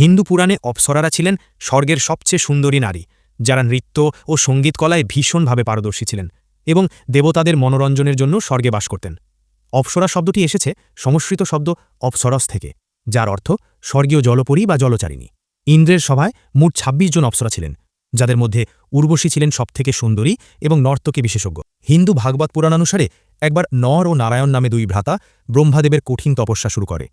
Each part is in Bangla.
হিন্দু পুরাণে অপ্সরারা ছিলেন স্বর্গের সবচেয়ে সুন্দরী নারী, যারা নৃত্য ও সংগীত কলায় ভীষণভাবে পারদর্শী ছিলেন এবং দেবতাদের মনোরঞ্জনের জন্য স্বর্গে বাস করতেন। অপ্সরা শব্দটি এসেছে সংস্কৃত শব্দ অপ্সরস থেকে, যার অর্থ স্বর্গীয় জলপরী বা জলচারিণী। ইন্দ্রের সভায় মোট ২৬ জন অপ্সরা ছিলেন, যাদের মধ্যে উর্বশী ছিলেন সবথেকে সুন্দরী এবং নর্তকী বিশেষজ্ঞ। হিন্দু ভাগবত পুরাণানুসারে একবার নর ও নারায়ণ নামে দুই ভ্রাতা ব্রহ্মাদেবের কঠিন তপস্যা শুরু করে।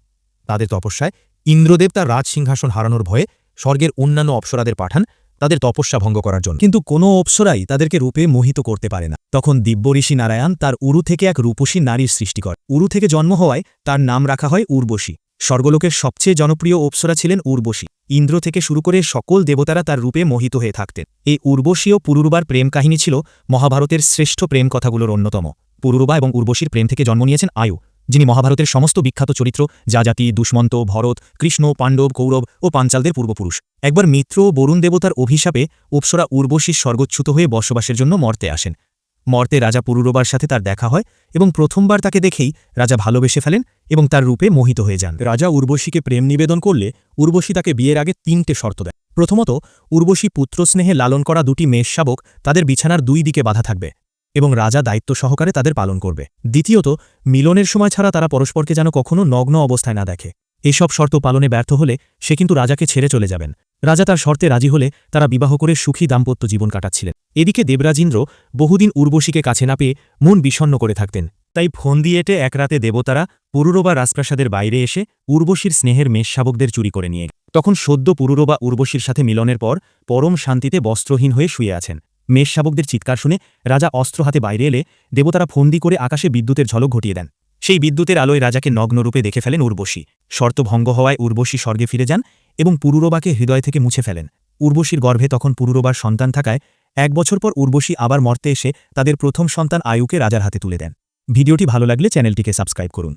তাদের তপস্যায় ইন্দ্রদেব তার রাজসিংহাসন হারানোর ভয়ে স্বর্গের অন্যান্য অপ্সরাদের পাঠান, তাদের তপস্যা ভঙ্গ করার জন্য। কিন্তু কোনো অপ্সরাই তাদেরকে রূপে মোহিত করতে পারে না। তখন দিব্য ঋষি নারায়ণ তার উরু থেকে এক রূপসী নারীর সৃষ্টি করে উরু থেকে জন্ম হওয়ায় তার নাম রাখা হয় উর্বশী। স্বর্গলোকের সবচেয়ে জনপ্রিয় অপ্সরা ছিলেন উর্বশী। ইন্দ্র থেকে শুরু করে সকল দেবতারা তার রূপে মোহিত হয়ে থাকতেন। এই উর্বশী ও পুরুরুবার প্রেম কাহিনী ছিল মহাভারতের শ্রেষ্ঠ প্রেম কথাগুলোর অন্যতম। পুরুরুবা এবং উর্বশীর প্রেম থেকে জন্ম নিয়েছেন আয়ু। যিনি মহাভারতের সমস্ত বিখ্যাত চরিত্র, যাজাতি, দুষ্মন্ত, ভরত, কৃষ্ণ, পাণ্ডব, কৌরব ও পাঞ্চালদের পূর্বপুরুষ। একবার মিত্র ও বরুণ দেবতার অভিশাপে অপ্সরা উর্বশীর স্বর্গচ্যুত হয়ে বসবাসের জন্য মর্তে আসেন। মর্তে রাজা পুরুরবার সাথে তার দেখা হয় এবং প্রথমবার তাকে দেখেই রাজা ভালোবেসে ফেলেন এবং তার রূপে মোহিত হয়ে যান। রাজা উর্বশীকে প্রেম নিবেদন করলে উর্বশী তাকে বিয়ের আগে তিনটে শর্ত দেয়। প্রথমত, উর্বশী পুত্রস্নেহে লালন করা দুটি মেষ শাবক তাদের বিছানার দুই দিকে বাধা থাকবে। এবং রাজা দায়িত্ব সহকারে তাদের পালন করবে। দ্বিতীয়ত, মিলনের সময় ছাড়া তারা পরস্পরকে যেন কখনও নগ্ন অবস্থায় না দেখে। এসব শর্ত পালনে ব্যর্থ হলে সে কিন্তু রাজাকে ছেড়ে চলে যাবেন। রাজা তার শর্তে রাজি হলে তারা বিবাহ করে সুখী দাম্পত্য জীবন কাটাচ্ছিলেন। এদিকে দেবরাজেন্দ্র বহুদিন উর্বশীকে কাছে না পেয়ে মন বিষণ্ন করে থাকতেন। তাই ফোন দিয়ে এটে এক রাতে দেবতারা পুরুরবা রাজপ্রাসাদের বাইরে এসে উর্বশীর স্নেহের মেষ শাবকদের চুরি করে নিয়ে তখন সদ্য পুরুরবা উর্বশীর সাথে মিলনের পর পরম শান্তিতে বস্ত্রহীন হয়ে শুয়ে আছেন। মেষ শাবকদের চিৎকার শুনে রাজা অস্ত্র হাতে বাইরে এলে দেবতারা ফন্দি করে আকাশে বিদ্যুতের ঝলক ঘটিয়ে দেন। সেই বিদ্যুতের আলোয় রাজাকে নগ্নরূপে দেখে ফেলেন উর্বশী। শর্ত ভঙ্গ হওয়ায় উর্বশী স্বর্গে ফিরে যান এবং পুরুরবাকে হৃদয় থেকে মুছে ফেলেন। উর্বশীর গর্ভে তখন পুরুরবার সন্তান থাকায় এক বছর পর উর্বশী আবার মর্তে এসে তাদের প্রথম সন্তান আয়ুকে রাজার হাতে তুলে দেন। ভিডিওটি ভালো লাগলে চ্যানেলটিকে সাবস্ক্রাইব করুন।